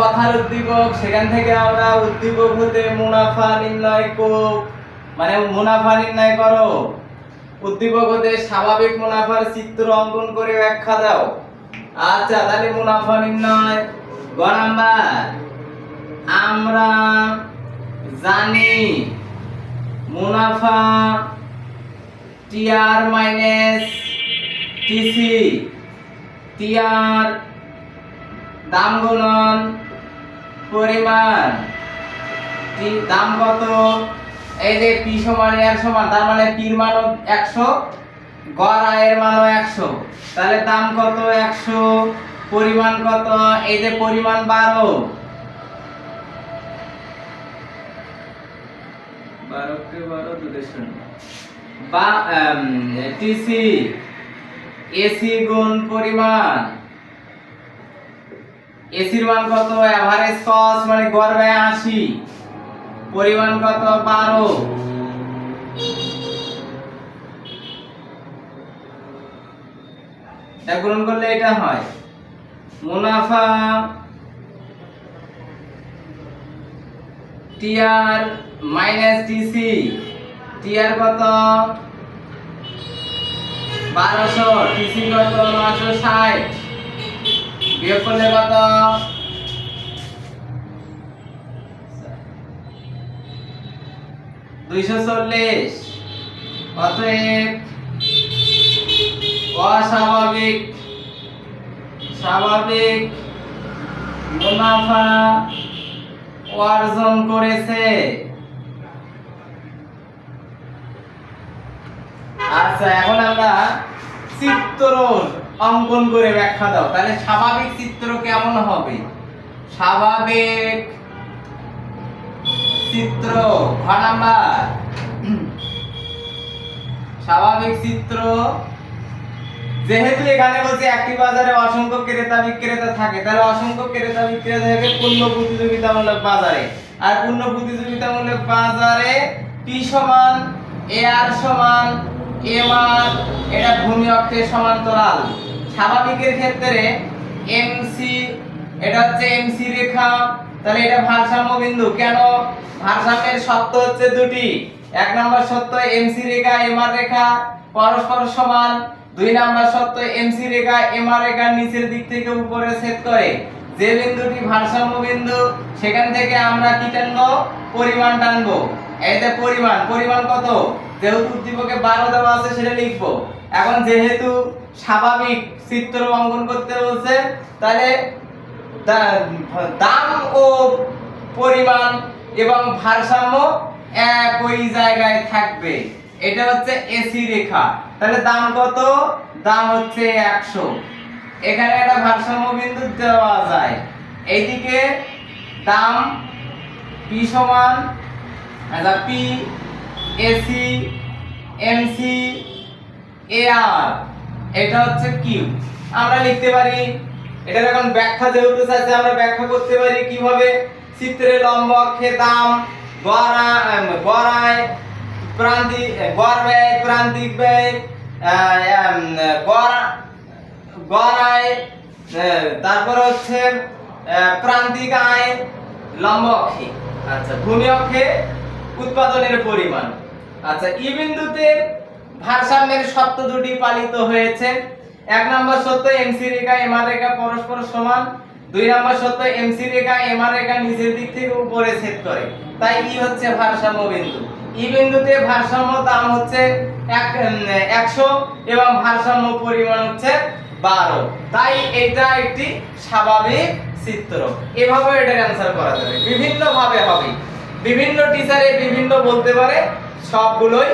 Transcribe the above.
কথার উদ্দীপক, সেখান থেকে আমরা উদ্দীপক হতে মুনাফা নির্ণয় করো মানে মুনাফা নির্ণয় করো। উদ্দীপক হতে স্বাভাবিক মুনাফার চিত্র অঙ্কন করে ব্যাখ্যা দাও। আচ্ছা তাহলে মুনাফা নির্ণয়। গ নাম্বার। আমরা জানি মুনাফা টিআর মাইনাস টিসি। টিআর দাম গুণন পরিমাণ। টি দাম কত? এই যে পি সমান এর সমান, তার মানে পির মানও একশো, গড় আয়ের মানও একশো। তাহলে দাম কত একশো? পরিমাণ কত? এই যে পরিমাণ বারো। বারোকে বারো দুটো শূন্য। বা টিসি এসি গুণ পরিমাণ। এসির মান কত? এভারেজ কস্ট মানে গড় ব্যয় আশি। পরিমাণ কত? বারো। গুণন করলে এটা হয়। মুনাফা টিআর মাইনাস টিসি। টিআর কত? বারোশো। টিসি কত? নশো ষাট। বিয়োগ করলে কত দুইশো চল্লিশ। অতএব অস্বাভাবিক, স্বাভাবিক মুনাফা অর্জন করেছে। আচ্ছা এখন আমরা চিত্র অঙ্কন করে ব্যাখ্যা দাও। তাহলে স্বাভাবিক চিত্র কেমন হবে? স্বাভাবিক চিত্র, ঘ নাম্বার। স্বাভাবিক চিত্র, যেহেতু এখানে বলছে একটি বাজারে অসংখ্য ক্রেতা বিক্রেতা থাকে, তাহলে অসংখ্য ক্রেতা বিক্রেতা থাকে পূর্ণ প্রতিযোগিতামূলক বাজারে। আর পূর্ণ প্রতিযোগিতামূলক বাজারে পি সমান এ আর সমান এম আর এটা ভূমি অক্ষের সমান্তরাল। স্বাভাবিকের ক্ষেত্রে এমসি এটা হচ্ছে এমসি রেখা। তাহলে এটা ভারসাম্য বিন্দু। কেন? ভারসাম্যের শর্ত হচ্ছে দুটি। এক নম্বর সত্য এমসি রেখা এমআর রেখা, পরস্পর সমান। দুই নাম্বার সত্য এমসি রেখা এমআর রেখা নিচের দিক থেকে উপরে ছেদ করে। যে বিন্দুটি ভারসাম্য বিন্দু, সেখান থেকে আমরা কি টানবো? পরিমাণ টানবো। যে পরিমাণ পরিমাণ কত? যেহেতু উদ্দীপকে বারো দেওয়া আছে, সেটা লিখব। এখন যেহেতু স্বাভাবিক চিত্র অঙ্কন করতে বলছে, তাহলে দাম ও পরিমাণ এবং ভারসাম্য একই জায়গায় থাকবে। এটা হচ্ছে এসি রেখা। তাহলে দাম কত? দাম হচ্ছে একশো। এখানে একটা ভারসাম্য বিন্দু দেওয়া যায়। এইদিকে দাম পি সমান পি এসি এমসি এআর এটা হচ্ছে কিউ আমরা লিখতে পারি, এটার এখন ব্যাখ্যা যেহেতু চাইছে, আমরা ব্যাখ্যা করতে পারি কীভাবে চিত্রে লম্ব অক্ষে দাম, গড়া গড়ায় প্রান্তিক গড় ব্যয়, প্রান্তিক ব্যয় গড়ায় তারপর হচ্ছে প্রান্তিক আয় লম্ব অক্ষে। আচ্ছা ভূমি অক্ষে উৎপাদনের পরিমাণ। আচ্ছা ই বিন্দুতে ভারসাম্যের শর্ত দুটি পালিত হয়েছে। এক নম্বর সত্য এমসি রেখা এমআর রেখা পরস্পর সমান। দুই নম্বর সত্য এমসি রেখা এমআর রেখা নিচের দিক থেকে উপরে ছেদ করে। তাই ই হচ্ছে ভারসাম্য বিন্দু। ই বিন্দুতে ভারসাম্য দাম হচ্ছে এক একশো এবং ভারসাম্য পরিমাণ হচ্ছে বারো। তাই এটা একটি স্বাভাবিক চিত্র। এভাবে এটার অ্যান্সার করা যাবে। বিভিন্ন ভাবে হবে। বিভিন্ন টিচারে বিভিন্ন বলতে পারে, সবগুলোই